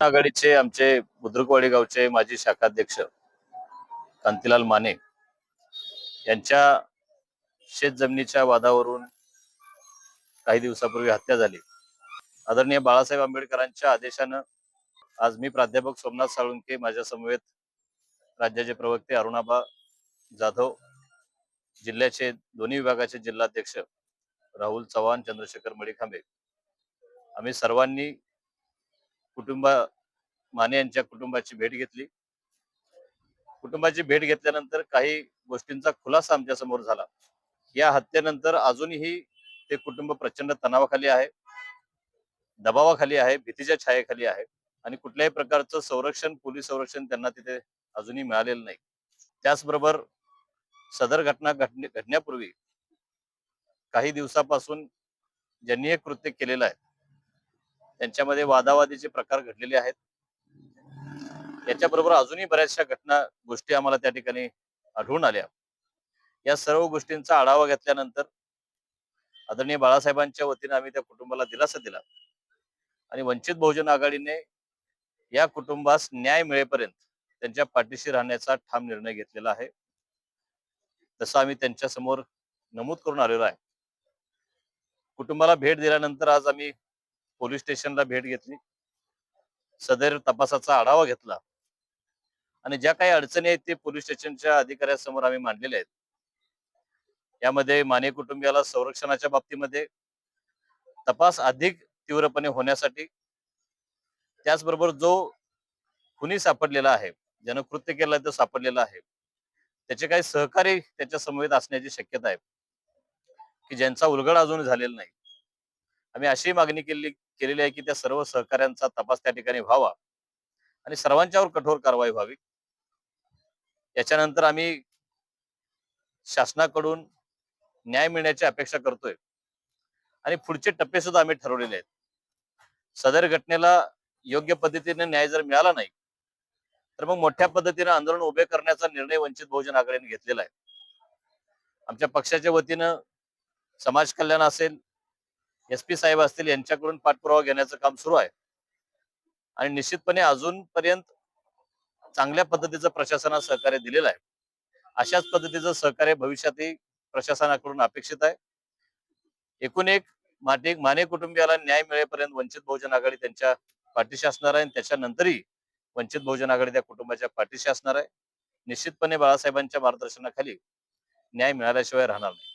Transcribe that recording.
आघाडीचे आमचे बुद्रुकवाडी गावचे माजी शाखाध्यक्ष कांतीलाल माने यांच्या शेत जमिनीच्या वादावरून काही दिवसापूर्वी हत्या झाली. आदरणीय बाळासाहेब आंबेडकरांच्या आदेशानं आज मी प्राध्यापक सोमनाथ साळुंके माझ्या समवेत राज्याचे प्रवक्ते अरुणाबा जाधव जिल्ह्याचे दोन्ही विभागाचे जिल्हाध्यक्ष राहुल चव्हाण चंद्रशेखर मडिखांबे आम्ही सर्वांनी कुटुंबा माने यांच्या कुटुंबाची भेट घेतली. कुटुंबाची भेट घेतल्यानंतर काही गोष्टींचा खुलासा आमच्यासमोर झाला. या हत्येनंतर अजूनही ते कुटुंब प्रचंड तणावाखाली आहे. दबावाखाली आहे भीतीच्या छायेखाली आहे आणि कुठल्याही प्रकारचं संरक्षण पोलीस संरक्षण त्यांना तिथे अजूनही मिळालेलं नाही. त्याचबरोबर सदर घटना घडणे घडण्यापूर्वी काही दिवसापासून ज्यांनी हे कृत्य केलेलं आहे त्यांच्यामध्ये वादावादीचे प्रकार घडलेले आहेत. त्याच्याबरोबर अजूनही बऱ्याचशा घटना गोष्टी आम्हाला त्या ठिकाणी आढळून आल्या. या सर्व गोष्टींचा आढावा घेतल्यानंतर आदरणीय बाळासाहेबांच्या वतीने आम्ही त्या कुटुंबाला दिलासा दिला. आणि वंचित बहुजन आघाडीने या कुटुंबास न्याय मिळेपर्यंत त्यांच्या पाठीशी राहण्याचा ठाम निर्णय घेतलेला आहे. तसं आम्ही त्यांच्यासमोर नमूद करून आलेलो आहे. कुटुंबाला भेट दिल्यानंतर आज आम्ही पोलीस स्टेशनला भेट घेतली. सदर तपासाचा आढावा घेतला. आणि ज्या काही अडचणी आहेत ते पोलीस स्टेशनच्या अधिकाऱ्यासमोर आम्ही मांडलेले आहेत. यामध्ये माने कुटुंबियाला संरक्षणाच्या बाबतीमध्ये तपास अधिक तीव्रपणे होण्यासाठी त्याचबरोबर जो खुनी सापडलेला आहे ज्यानं कृत्य केलं तो सापडलेला आहे त्याचे काही सहकारी त्याच्या समवेत असण्याची शक्यता आहे की ज्यांचा उलगड अजून झालेला नाही. आम्ही अशी मागणी केली केलेली आहे की त्या सर्व सहकाऱ्यांचा तपास त्या ठिकाणी व्हावा आणि सर्वांच्यावर कठोर कारवाई व्हावी. याच्यानंतर आम्ही शासनाकडून न्याय मिळण्याची अपेक्षा करतोय. आणि पुढचे टप्पे सुद्धा आम्ही ठरवलेले आहेत. सदर घटनेला योग्य पद्धतीने न्याय जर मिळाला नाही तर मग मोठ्या पद्धतीने आंदोलन उभे करण्याचा निर्णय वंचित बहुजन आघाडीने घेतलेला आहे. आमच्या पक्षाच्या वतीनं समाज कल्याण असेल एस पी साहेब असतील यांच्याकडून पाठपुरावा घेण्याचं काम सुरू आहे. आणि निश्चितपणे अजूनपर्यंत चांगल्या पद्धतीचं प्रशासनात सहकार्य दिलेलं आहे. अशाच पद्धतीचं सहकार्य भविष्यातही प्रशासनाकडून अपेक्षित आहे. एकूण एक माटे माने कुटुंबियाला न्याय मिळेपर्यंत वंचित बहुजन आघाडी त्यांच्या पाठीशी असणार आहे आणि त्याच्यानंतरही वंचित बहुजन आघाडी त्या कुटुंबाच्या पाठीशी असणार आहे. निश्चितपणे बाळासाहेबांच्या मार्गदर्शनाखाली न्याय मिळाल्याशिवाय राहणार नाही.